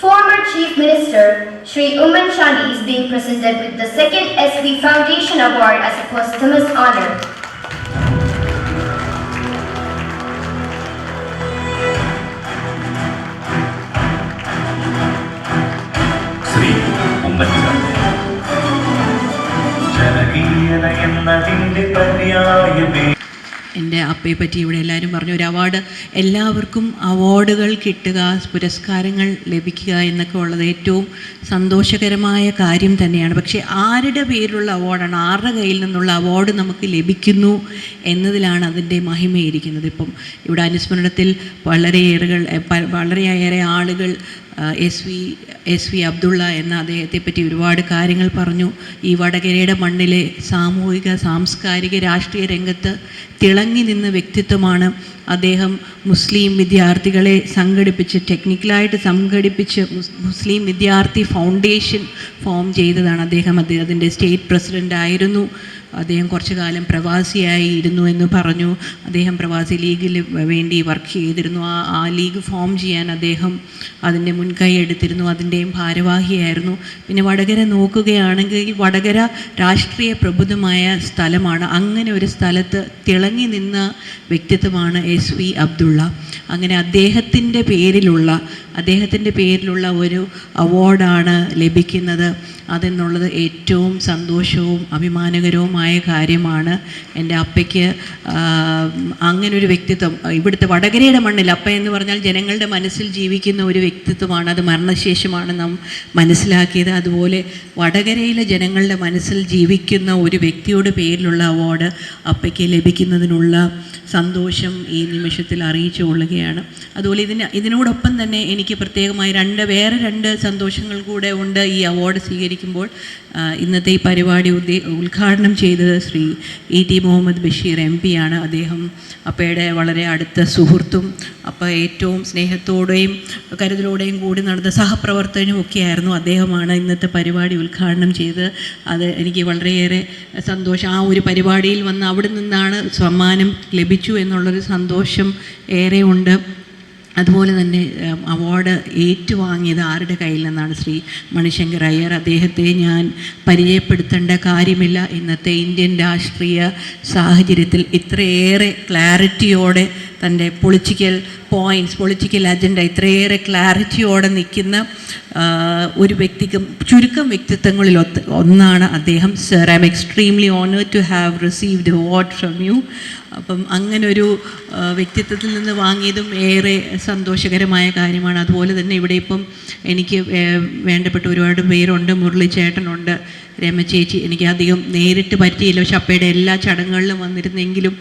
Former Chief Minister Sri Uman Chandi is being presented with the second SV Foundation Award as a posthumous honor. അപ്പയെ പറ്റി ഇവിടെ എല്ലാവരും പറഞ്ഞു. ഒരു award എല്ലാവർക്കും അവാർഡുകൾ കിട്ടുക പുരസ്കാരങ്ങൾ ലഭിക്കുക എന്നൊക്കെ ഉള്ളത് ഏറ്റവും സന്തോഷകരമായ കാര്യം തന്നെയാണ്. പക്ഷേ ആരുടെ പേരിലുള്ള അവാർഡാണ് ആരുടെ കയ്യിൽ നിന്നുള്ള അവാർഡ് നമുക്ക് ലഭിക്കുന്നു എന്നതിലാണ് അതിന്റെ മഹിമയിരിക്കുന്നത്. ഇപ്പം ഇവിടെ അനുസ്മരണത്തിൽ വളരെയേറെ വളരെയേറെ ആളുകൾ S V S V Abdulla എന്ന അദ്ദേഹത്തെ പറ്റി ഒരുപാട് കാര്യങ്ങൾ പറഞ്ഞു. ഈ വടകരയുടെ മണ്ണിലെ സാമൂഹിക സാംസ്കാരിക രാഷ്ട്രീയ രംഗത്ത് തിളങ്ങി നിന്ന വ്യക്തിത്വമാണ് അദ്ദേഹം. മുസ്ലിം വിദ്യാർത്ഥികളെ സംഘടിപ്പിച്ച് ടെക്നിക്കലായിട്ട് സംഘടിപ്പിച്ച് മുസ്ലിം വിദ്യാർത്ഥി ഫൗണ്ടേഷൻ ഫോം ചെയ്തതാണ് അദ്ദേഹം. അദ്ദേഹത്തിന്റെ സ്റ്റേറ്റ് പ്രസിഡന്റ് ആയിരുന്നു. അദ്ദേഹം കുറച്ചു കാലം പ്രവാസിയായി ഇരുന്നു എന്ന് പറഞ്ഞു. അദ്ദേഹം പ്രവാസി ലീഗിൽ വേണ്ടി വർക്ക് ചെയ്തിരുന്നു. ആ ആ ലീഗ് ഫോം ചെയ്യാൻ അദ്ദേഹം അതിന്റെ മുൻകൈ എടുത്തിരുന്നു. അതിന്റെയും ഭാരവാഹിയായിരുന്നു. പിന്നെ വടകര നോക്കുകയാണെങ്കിൽ വടകര രാഷ്ട്രീയ പ്രബുദ്ധമായ സ്ഥലമാണ്. അങ്ങനെ ഒരു സ്ഥലത്ത് തിളങ്ങി നിന്ന വ്യക്തിത്വമാണ് എസ് വി അബ്ദുള്ള. അങ്ങനെ അദ്ദേഹത്തിന്റെ പേരിലുള്ള അദ്ദേഹത്തിന്റെ പേരിലുള്ള ഒരു അവാർഡാണ് ലഭിക്കുന്നത്. അതെന്നുള്ളത് ഏറ്റവും സന്തോഷവും അഭിമാനകരവുമായ കാര്യമാണ്. എന്റെ അപ്പയ്ക്ക് അങ്ങനെ ഒരു വ്യക്തിത്വം ഇവിടുത്തെ വടകരയുടെ മണ്ണിൽ അപ്പ എന്ന് പറഞ്ഞാൽ ജനങ്ങളുടെ മനസ്സിൽ ജീവിക്കുന്ന ഒരു വ്യക്തിത്വമാണ്. അത് മരണശേഷമാണ് നാം മനസ്സിലാക്കിയത്. അതുപോലെ വടകരയിലെ ജനങ്ങളുടെ മനസ്സിൽ ജീവിക്കുന്ന ഒരു വ്യക്തിയുടെ പേരിലുള്ള അവാർഡ് അപ്പയ്ക്ക് ലഭിക്കുന്നതിനുള്ള സന്തോഷം ഈ നിമിഷത്തിൽ അറിയിച്ചു കൊള്ളുകയാണ്. അതുപോലെ ഇതിന് ഇതിനോടൊപ്പം തന്നെ എനിക്ക് പ്രത്യേകമായി രണ്ട് വേറെ രണ്ട് സന്തോഷങ്ങൾ കൂടെ ഉണ്ട് ഈ അവാർഡ് സ്വീകരിക്കുമ്പോൾ ആ, ഇന്നത്തെ ഈ പരിപാടി ഉദ്ഘാടനം ചെയ്തത് Shri E T Muhammad Basheer M ആണ് അദ്ദേഹം അപ്പയുടെ വളരെ അടുത്ത സുഹൃത്തും അപ്പ ഏറ്റവും സ്നേഹത്തോടെയും കരുതലോടെയും കൂടി നടന്ന സഹപ്രവർത്തകനും ഒക്കെയായിരുന്നു അദ്ദേഹമാണ് ഇന്നത്തെ പരിപാടി ഉദ്ഘാടനം ചെയ്തത്. അത് എനിക്ക് വളരെയേറെ സന്തോഷം. ആ ഒരു പരിപാടിയിൽ വന്ന് അവിടെ നിന്നാണ് സമ്മാനം ലഭിച്ചു എന്നുള്ളൊരു സന്തോഷം ഏറെ ഉണ്ട്. അതുപോലെ തന്നെ അവാർഡ് ഏറ്റുവാങ്ങിയത് ആരുടെ കയ്യിൽ നിന്നാണ് ശ്രീ മണിശങ്കർ അയ്യർ? അദ്ദേഹത്തെ ഞാൻ പരിചയപ്പെടുത്തേണ്ട കാര്യമില്ല. ഇന്നത്തെ ഇന്ത്യൻ രാഷ്ട്രീയ സാഹചര്യത്തിൽ ഇത്രയേറെ ക്ലാരിറ്റിയോടെ തന്റെ പൊളിറ്റിക്കൽ പോയിന്റ്സ് പൊളിറ്റിക്കൽ അജണ്ട ഇത്രയേറെ ക്ലാരിറ്റിയോടെ നിൽക്കുന്ന ഒരു വ്യക്തിക്ക് ചുരുക്കം വ്യക്തിത്വങ്ങളിൽ ഒന്നാണ് അദ്ദേഹം. Sir I am extremely honour to have received award from you അപ്പം അങ്ങനൊരു വ്യക്തിത്വത്തിൽ നിന്ന് വാങ്ങിയതും ഏറെ സന്തോഷകരമായ കാര്യമാണ്. അതുപോലെ തന്നെ ഇവിടെ ഇപ്പം എനിക്ക് വേണ്ടപ്പെട്ട ഒരുപാട് പേരുണ്ട്. മുരളി ചേട്ടനുണ്ട് രമചേച്ചി. എനിക്ക് അധികം നേരിട്ട് പറ്റിയില്ല. പക്ഷെ അപ്പയുടെ എല്ലാ ചടങ്ങുകളിലും വന്നിരുന്നെങ്കിലും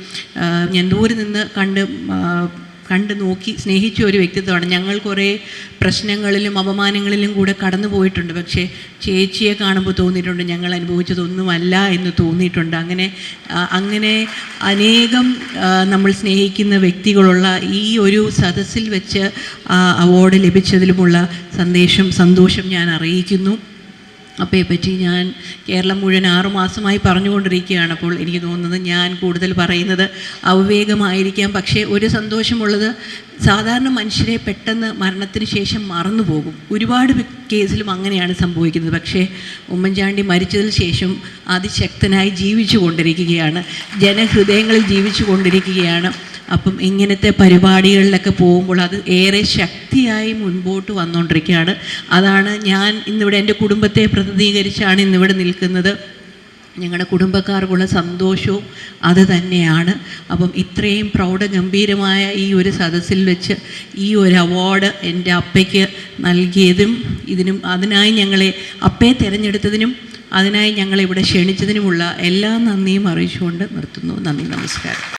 ഞാൻ ദൂരെ നിന്ന് കണ്ട് കണ്ട് നോക്കി സ്നേഹിച്ച ഒരു വ്യക്തിത്വമാണ്. ഞങ്ങൾ കുറേ പ്രശ്നങ്ങളിലും അപമാനങ്ങളിലും കൂടെ കടന്നു പോയിട്ടുണ്ട്. പക്ഷേ ചേച്ചിയെ കാണുമ്പോൾ തോന്നിയിട്ടുണ്ട് ഞങ്ങൾ അനുഭവിച്ചതൊന്നുമല്ല എന്ന് തോന്നിയിട്ടുണ്ട്. അങ്ങനെ അങ്ങനെ അനേകം നമ്മൾ സ്നേഹിക്കുന്ന വ്യക്തികളുള്ള ഈ ഒരു സദസ്സിൽ വെച്ച് അവാർഡ് ലഭിച്ചതിലുമുള്ള സന്ദേശം സന്തോഷം ഞാൻ അറിയിക്കുന്നു. അപ്പയെ പറ്റി ഞാൻ കേരളം മുഴുവൻ ആറുമാസമായി പറഞ്ഞുകൊണ്ടിരിക്കുകയാണ്. അപ്പോൾ എനിക്ക് തോന്നുന്നത് ഞാൻ കൂടുതൽ പറയുന്നത് അവിവേകമായിരിക്കാം. പക്ഷേ ഒരു സന്തോഷമുള്ളത് സാധാരണ മനുഷ്യരെ പെട്ടെന്ന് മരണത്തിന് ശേഷം മറന്നു പോകും. ഒരുപാട് കേസിലും അങ്ങനെയാണ് സംഭവിക്കുന്നത്. പക്ഷേ ഉമ്മൻചാണ്ടി മരിച്ചതിന് ശേഷം അതിശക്തനായി ജീവിച്ചു കൊണ്ടിരിക്കുകയാണ് ജനഹൃദയങ്ങളിൽ ജീവിച്ചു കൊണ്ടിരിക്കുകയാണ് അപ്പം ഇങ്ങനത്തെ പരിപാടികളിലൊക്കെ പോകുമ്പോൾ അത് ഏറെ ശക്തിയായി മുൻപോട്ട് വന്നുകൊണ്ടിരിക്കുകയാണ് അതാണ് ഞാൻ ഇന്നിവിടെ എന്റെ കുടുംബത്തെ പ്രതിനിധീകരിച്ചാണ് ഇന്നിവിടെ നിൽക്കുന്നത്. ഞങ്ങളുടെ കുടുംബക്കാർക്കുള്ള സന്തോഷവും അത് തന്നെയാണ്. അപ്പം ഇത്രയും പ്രൗഢഗംഭീരമായ ഈ ഒരു സദസ്സിൽ വെച്ച് ഈ ഒരു അവാർഡ് എന്റെ അപ്പയ്ക്ക് നൽകിയതും ഇതിനും അതിനായി ഞങ്ങളെ അപ്പയെ തിരഞ്ഞെടുത്തതിനും അതിനായി ഞങ്ങളെ ഇവിടെ ക്ഷണിച്ചതിനുമുള്ള എല്ലാ നന്ദിയും അറിയിച്ചുകൊണ്ട് നിർത്തുന്നു. നന്ദി നമസ്കാരം.